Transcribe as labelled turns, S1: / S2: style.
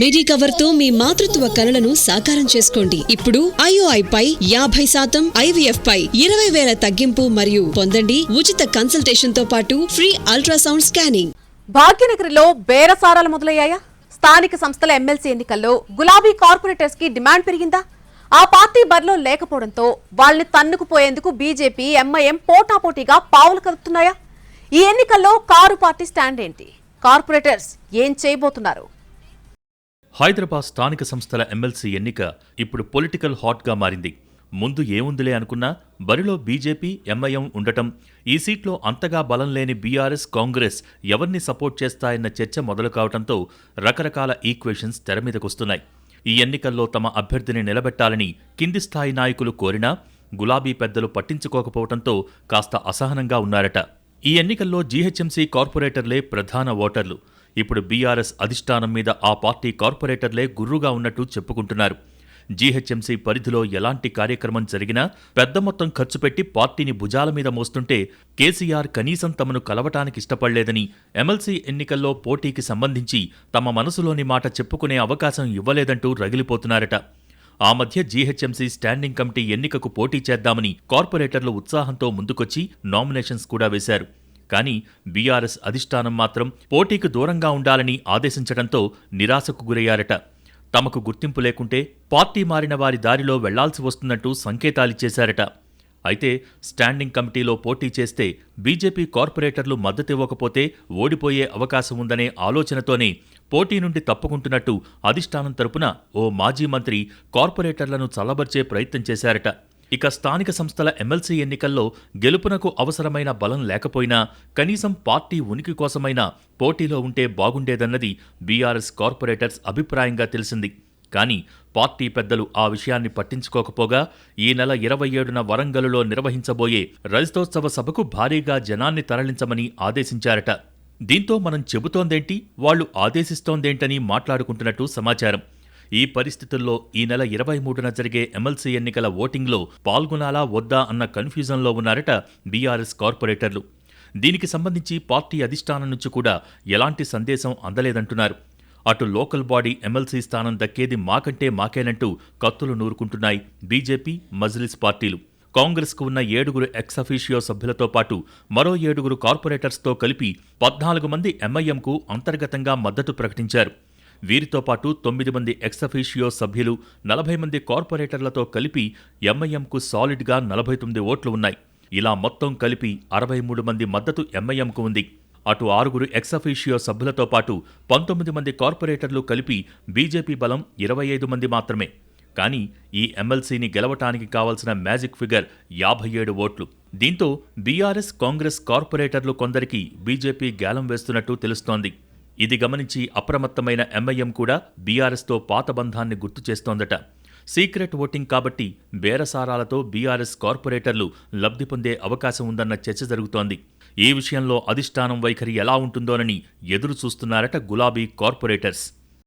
S1: మిడి కవర్తో మీ మాతృత్వ కలలను సాకారం చేసుకోండి. ఇప్పుడు ఐఓఐ పై యాభై శాతం ఐవీఎఫ్ పై ఇరవై వేల తగ్గింపు మరియు పొందండి ఉచిత కన్సల్టేషన్తో పాటు ఫ్రీ అల్ట్రాసౌండ్ స్కానింగ్
S2: భాగ్యనగరిలో బేరసారాలు మొదలయ్యాయా? స్థానిక సంస్థల ఎమ్మెల్సీ ఎన్నికల్లో గులాబీ కార్పొరేటర్స్కి డిమాండ్ పెరిగిందా? ఆ పార్టీ బరిలో లేకపోవడంతో వాళ్ళని తన్నుకుపోయేందుకు బీజేపీ ఎంఐఎం పోటాపోటీగా పావులు కదుపుతున్నాయా? ఈ ఎన్నికల్లో కారు పార్టీ స్టాండ్ ఏంటి? కార్పొరేటర్స్ ఏం చేయబోతున్నారు?
S3: హైదరాబాద్ స్థానిక సంస్థల ఎమ్మెల్సీ ఎన్నిక ఇప్పుడు పొలిటికల్ హాట్గా మారింది. ముందు ఏముందిలే అనుకున్నా బరిలో బీజేపీ ఎంఐఎం ఉండటం ఈ సీట్లో అంతగా బలం లేని బీఆర్ఎస్ కాంగ్రెస్ ఎవరిని సపోర్ట్ చేస్తాయన్న చర్చ మొదలు కావడంతో రకరకాల ఈక్వేషన్స్ తెర మీదకొస్తున్నాయి ఈ ఎన్నికల్లో తమ అభ్యర్థిని నిలబెట్టాలని కింది స్థాయి నాయకులు కోరినా గులాబీ పెద్దలు పట్టించుకోకపోవడంతో కాస్త అసహనంగా ఉన్నారట. ఈ ఎన్నికల్లో జీహెచ్ఎంసీ కార్పొరేటర్లే ప్రధాన ఓటర్లు. ఇప్పుడు బీఆర్ఎస్ అధిష్టానం మీద ఆ పార్టీ కార్పొరేటర్లే గుర్రుగా ఉన్నట్టు చెప్పుకుంటున్నారు. జీహెచ్ఎంసీ పరిధిలో ఎలాంటి కార్యక్రమం జరిగినా పెద్ద మొత్తం ఖర్చు పెట్టి పార్టీని భుజాల మీద మోస్తుంటే కేసీఆర్ కనీసం తమను కలవటానికి ఇష్టపడలేదని ఎమ్మెల్సీ ఎన్నికల్లో పోటీకి సంబంధించి తమ మనసులోని మాట చెప్పుకునే అవకాశం ఇవ్వలేదంటూ రగిలిపోతున్నారట. ఆ మధ్య జీహెచ్ఎంసీ స్టాండింగ్ కమిటీ ఎన్నికకు పోటీ చేద్దామని కార్పొరేటర్లు ఉత్సాహంతో ముందుకొచ్చి నామినేషన్స్ కూడా వేశారు. కానీ బీఆర్ఎస్ అధిష్టానం మాత్రం పోటీకి దూరంగా ఉండాలని ఆదేశించడంతో నిరాశకు గురయ్యారట. తమకు గుర్తింపు లేకుంటే పార్టీ మారిన వారి దారిలో వెళ్ళాల్సి వస్తున్నట్టు సంకేతాలిచ్చేశారట అయితే స్టాండింగ్ కమిటీలో పోటీ చేస్తే బీజేపీ కార్పొరేటర్లు మద్దతివ్వకపోతే ఓడిపోయే అవకాశం ఉందనే ఆలోచనతోనే పోటీ నుండి తప్పుకుంటున్నట్టు అధిష్టానం తరపున ఓ మాజీ మంత్రి కార్పొరేటర్లను చల్లబర్చే ప్రయత్నం చేశారట. ఇక స్థానిక సంస్థల ఎమ్మెల్సీ ఎన్నికల్లో గెలుపునకు అవసరమైన బలం లేకపోయినా కనీసం పార్టీ ఉనికి కోసమైనా పోటీలో ఉంటే బాగుండేదన్నది బీఆర్ఎస్ కార్పొరేటర్స్ అభిప్రాయంగా తెలిసింది. కానీ పార్టీ పెద్దలు ఆ విషయాన్ని పట్టించుకోకపోగా ఈ నెల ఇరవై ఏడున వరంగల్లో నిర్వహించబోయే రజతోత్సవ సభకు భారీగా జనాన్ని తరలించమని ఆదేశించారట. దీంతో మనం చెబుతోందేంటి? వాళ్ళు ఆదేశిస్తోందేంటని మాట్లాడుకుంటున్నట్టు సమాచారం. ఈ పరిస్థితుల్లో ఈ నెల ఇరవై మూడున జరిగే ఎమ్మెల్సీ ఎన్నికల ఓటింగ్లో పాల్గొనాలా వద్దా అన్న కన్ఫ్యూజన్లో ఉన్నారట బీఆర్ఎస్ కార్పొరేటర్లు. దీనికి సంబంధించి పార్టీ అధిష్టానం నుంచి కూడా ఎలాంటి సందేశం అందలేదంటున్నారు. అటు లోకల్ బాడీ ఎమ్మెల్సీ స్థానం దక్కేది మాకంటే మాకేనంటూ కత్తులు నూరుకుంటున్నాయి బీజేపీ మజ్లిస్ పార్టీలు. కాంగ్రెస్కు ఉన్న ఏడుగురు ఎక్సఫీషియో సభ్యులతో పాటు మరో ఏడుగురు కార్పొరేటర్స్తో కలిపి పద్నాలుగు మంది ఎంఐఎంకు అంతర్గతంగా మద్దతు ప్రకటించారు. వీరితో పాటు తొమ్మిది మంది ఎక్సఫీషియో సభ్యులు నలభై మంది కార్పొరేటర్లతో కలిపి ఎంఐఎంకు సాలిడ్గా నలభై తొమ్మిది ఓట్లు ఉన్నాయి. ఇలా మొత్తం కలిపి అరవై మూడు మంది మద్దతు ఎంఐఎంకు ఉంది. అటు ఆరుగురు ఎక్సఫీషియో సభ్యులతో పాటు పంతొమ్మిది మంది కార్పొరేటర్లు కలిపి బీజేపీ బలం ఇరవై ఐదు మంది మాత్రమే. కానీ ఈ ఎమ్మెల్సీని గెలవటానికి కావలసిన మ్యాజిక్ ఫిగర్ యాభై ఏడు ఓట్లు. దీంతో బీఆర్ఎస్ కాంగ్రెస్ కార్పొరేటర్లు కొందరికి బీజేపీ గ్యాలం వేస్తున్నట్టు తెలుస్తోంది. ఇది గమనించి అప్రమత్తమైన ఎంఐఎం కూడా బీఆర్ఎస్తో పాత బంధాన్ని గుర్తు చేస్తోందట. సీక్రెట్ ఓటింగ్ కాబట్టి బేరసారాలతో బీఆర్ఎస్ కార్పొరేటర్లు లబ్ధి పొందే అవకాశం ఉందన్న చర్చ జరుగుతోంది. ఈ విషయంలో అధిష్టానం వైఖరి ఎలా ఉంటుందోనని ఎదురు చూస్తున్నారట గులాబీ కార్పొరేటర్స్.